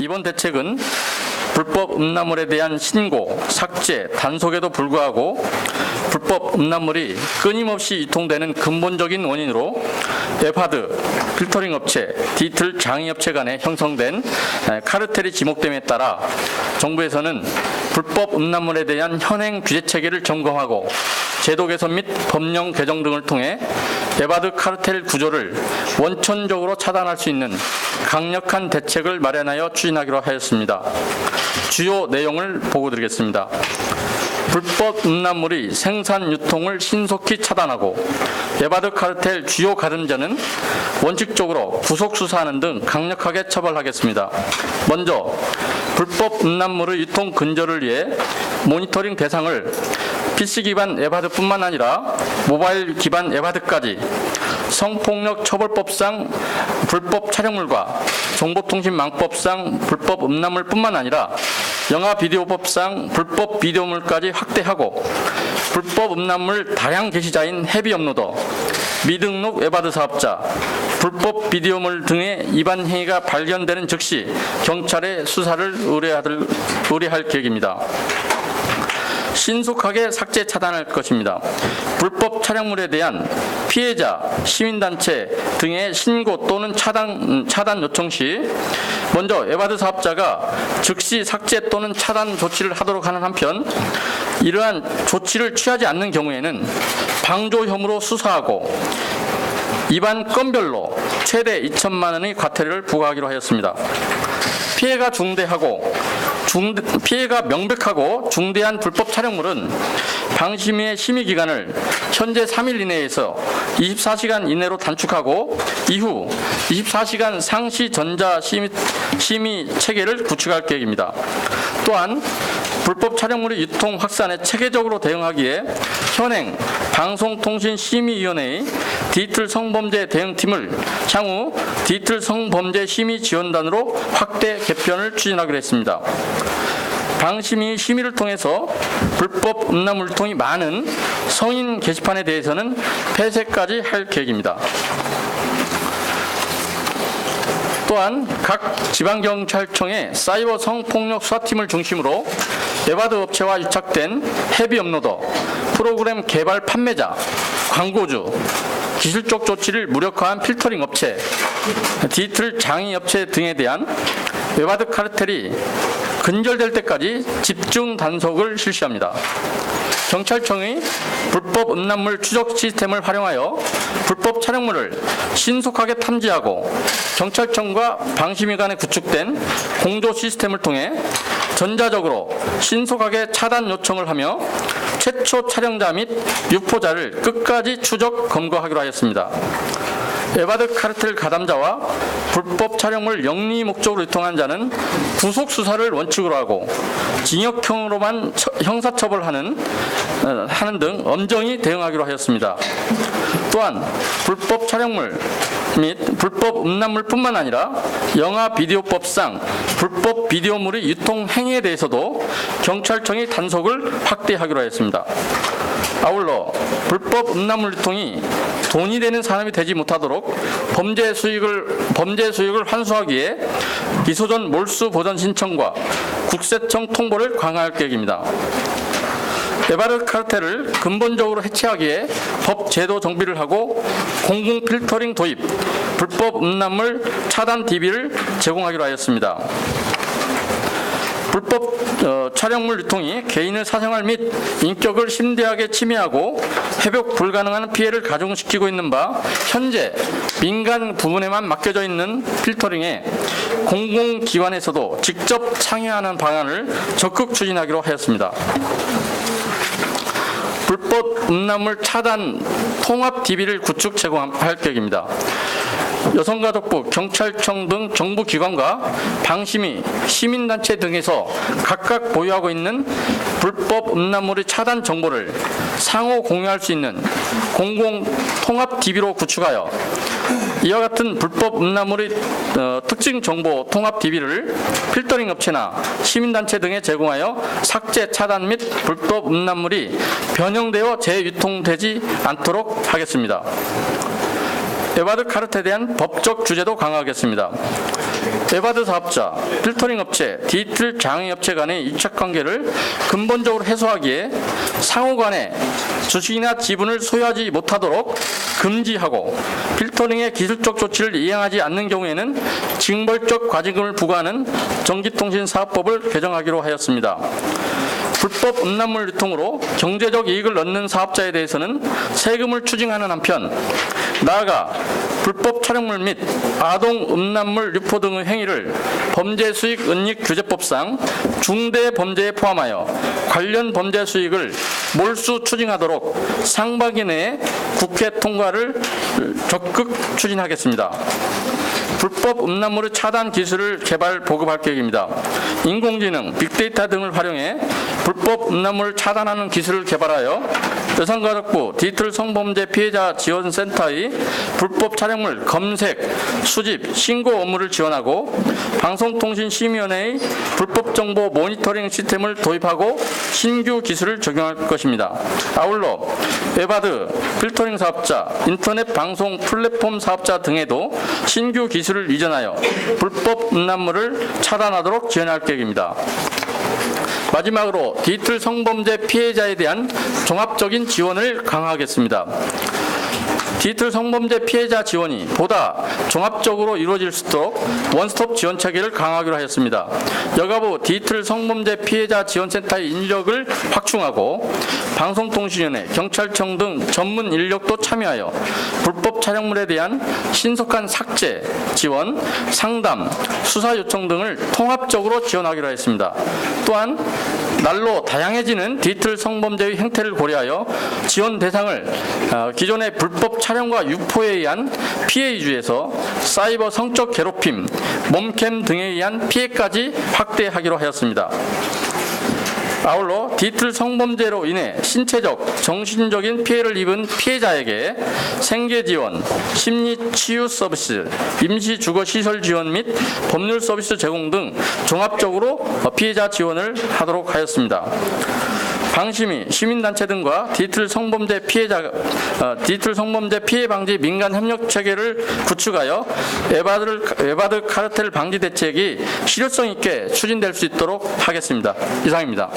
이번 대책은 불법 음란물에 대한 신고, 삭제, 단속에도 불구하고 불법 음란물이 끊임없이 유통되는 근본적인 원인으로 에파드, 필터링 업체, 디틀 장의 업체 간에 형성된 에, 카르텔이 지목됨에 따라 정부에서는 불법 음란물에 대한 현행 규제 체계를 점검하고 제도 개선 및 법령 개정 등을 통해 에바드 카르텔 구조를 원천적으로 차단할 수 있는 강력한 대책을 마련하여 추진하기로 하였습니다. 주요 내용을 보고 드리겠습니다. 불법 음란물의 생산 유통을 신속히 차단하고 에바드 카르텔 주요 가름자는 원칙적으로 구속 수사하는 등 강력하게 처벌하겠습니다. 먼저 불법 음란물의 유통 근절을 위해 모니터링 대상을 PC 기반 에바드뿐만 아니라 모바일 기반 에바드까지 성폭력 처벌법상 불법 촬영물과 정보통신망법상 불법 음란물뿐만 아니라 영화 비디오법상 불법 비디오물까지 확대하고 불법 음란물 다량 게시자인 헤비 업로더, 미등록 에바드 사업자, 불법 비디오물 등의 위반 행위가 발견되는 즉시 경찰에 수사를 의뢰할 계획입니다. 신속하게 삭제 차단할 것입니다. 불법 촬영물에 대한 피해자, 시민단체 등의 신고 또는 차단, 음, 차단 요청 시 먼저 에바드 사업자가 즉시 삭제 또는 차단 조치를 하도록 하는 한편 이러한 조치를 취하지 않는 경우에는 방조 혐의로 수사하고 위반 건별로 최대 2천만 원의 과태료를 부과하기로 하였습니다. 피해가 중대하고 중, 피해가 명백하고 중대한 불법 촬영물은 방심위의 심의 기간을 현재 3일 이내에서 24시간 이내로 단축하고 이후 24시간 상시 전자 심의, 심의 체계를 구축할 계획입니다. 또한 불법 촬영물의 유통 확산에 체계적으로 대응하기에 현행 방송통신심의위원회의 디지털 성범죄 대응팀을 향후 디지털 성범죄 심의 지원단으로 확대 개편을 추진하기로 했습니다. 방심위 심의를 통해서 불법 음란 물통이 많은 성인 게시판에 대해서는 폐쇄까지 할 계획입니다. 또한 각 지방경찰청의 사이버 성폭력 수사팀을 중심으로 에바드 업체와 유착된 헤비 업로더, 프로그램 개발 판매자, 광고주, 기술적 조치를 무력화한 필터링 업체, 디지털 장의 업체 등에 대한 에바드 카르텔이 근절될 때까지 집중 단속을 실시합니다. 경찰청의 불법 음란물 추적 시스템을 활용하여 불법 촬영물을 신속하게 탐지하고 경찰청과 방심위 간에 구축된 공조 시스템을 통해 전자적으로 신속하게 차단 요청을 하며 최초 촬영자 및 유포자를 끝까지 추적 검거하기로 하였습니다. 에바드 카르텔 가담자와 불법 촬영물 영리 목적으로 유통한 자는 구속 수사를 원칙으로 하고 징역형으로만 처- 형사처벌하는 어, 하는 등 엄정히 대응하기로 하였습니다. 또한 불법 촬영물 및 불법 음란물뿐만 아니라 영화 비디오법상 불법 비디오물의 유통 행위에 대해서도 경찰청이 단속을 확대하기로 하였습니다. 아울러 불법 음란물 유통이 돈이 되는 산업이 되지 못하도록 범죄 수익을 범죄 수익을 환수하기에 기소전 몰수 보전 신청과 국세청 통보를 강화할 계획입니다. 에바르 카르텔을 근본적으로 해체하기에 법 제도 정비를 하고 공공 필터링 도입, 불법 음란물 차단 DB를 제공하기로 하였습니다. 불법 어, 촬영물 유통이 개인의 사생활 및 인격을 심대하게 침해하고 회복 불가능한 피해를 가중시키고 있는 바 현재 민간 부분에만 맡겨져 있는 필터링에 공공기관에서도 직접 참여하는 방안을 적극 추진하기로 하였습니다. 불법 음란물 차단 통합 DB를 구축 제공할 계획입니다. 여성가족부, 경찰청 등 정부 기관과 방심위, 시민단체 등에서 각각 보유하고 있는 불법 음란물의 차단 정보를 상호 공유할 수 있는 공공 통합 DB로 구축하여 이와 같은 불법 음란물의 어, 특징 정보 통합 DB를 필터링 업체나 시민단체 등에 제공하여 삭제, 차단 및 불법 음란물이 변형되어 재유통되지 않도록 하겠습니다. 에바드 카르텔에 대한 법적 규제도 강화하겠습니다. 에바드 사업자, 필터링 업체, 디틀 장외업체 간의 이착관계를 근본적으로 해소하기에 상호 간에 주식이나 지분을 소유하지 못하도록 금지하고 필터링의 기술적 조치를 이행하지 않는 경우에는 징벌적 과징금을 부과하는 전기통신사업법을 개정하기로 하였습니다. 불법 음란물 유통으로 경제적 이익을 얻는 사업자에 대해서는 세금을 추징하는 한편 나아가 불법 촬영물 및 아동 음란물 유포 등의 행위를 범죄 수익 은닉 규제법상 중대 범죄에 포함하여 관련 범죄 수익을 몰수 추징하도록 상반기 내에 국회 통과를 적극 추진하겠습니다. 불법 음란물의 차단 기술을 개발 보급할 계획입니다. 인공지능, 빅데이터 등을 활용해 불법 음란물을 차단하는 기술을 개발하여 여성가족부 디지털 성범죄 피해자 지원센터의 불법 촬영물 검색, 수집, 신고 업무를 지원하고 방송통신심의위원회의 불법 정보 모니터링 시스템을 도입하고 신규 기술을 적용할 것입니다. 아울러 에바드, 필터링 사업자, 인터넷 방송 플랫폼 사업자 등에도 신규 기술을 이전하여 불법 음란물을 차단하도록 지원할 계획입니다. 마지막으로 디지털 성범죄 피해자에 대한 종합적인 지원을 강화하겠습니다. 디지털 성범죄 피해자 지원이 보다 종합적으로 이루어질 수 있도록 원스톱 지원 체계를 강화하기로 하였습니다. 여가부 디지털 성범죄 피해자 지원센터의 인력을 확충하고 방송통신위원회, 경찰청 등 전문 인력도 참여하여 불법 촬영물에 대한 신속한 삭제, 지원, 상담, 수사 요청 등을 통합적으로 지원하기로 했습니다. 또한 날로 다양해지는 디지털 성범죄의 행태를 고려하여 지원 대상을 어, 기존의 불법 촬영과 유포에 의한 피해 위주에서 사이버 성적 괴롭힘, 몸캠 등에 의한 피해까지 확대하기로 하였습니다. 아울러 디지털 성범죄로 인해 신체적, 정신적인 피해를 입은 피해자에게 생계 지원, 심리 치유 서비스, 임시 주거 시설 지원 및 법률 서비스 제공 등 종합적으로 피해자 지원을 하도록 하였습니다. 방심위, 시민단체 등과 디지털 성범죄 피해자, 어, 디지털 성범죄 피해 방지 민간 협력 체계를 구축하여 에바드, 에바드 카르텔 방지 대책이 실효성 있게 추진될 수 있도록 하겠습니다. 이상입니다.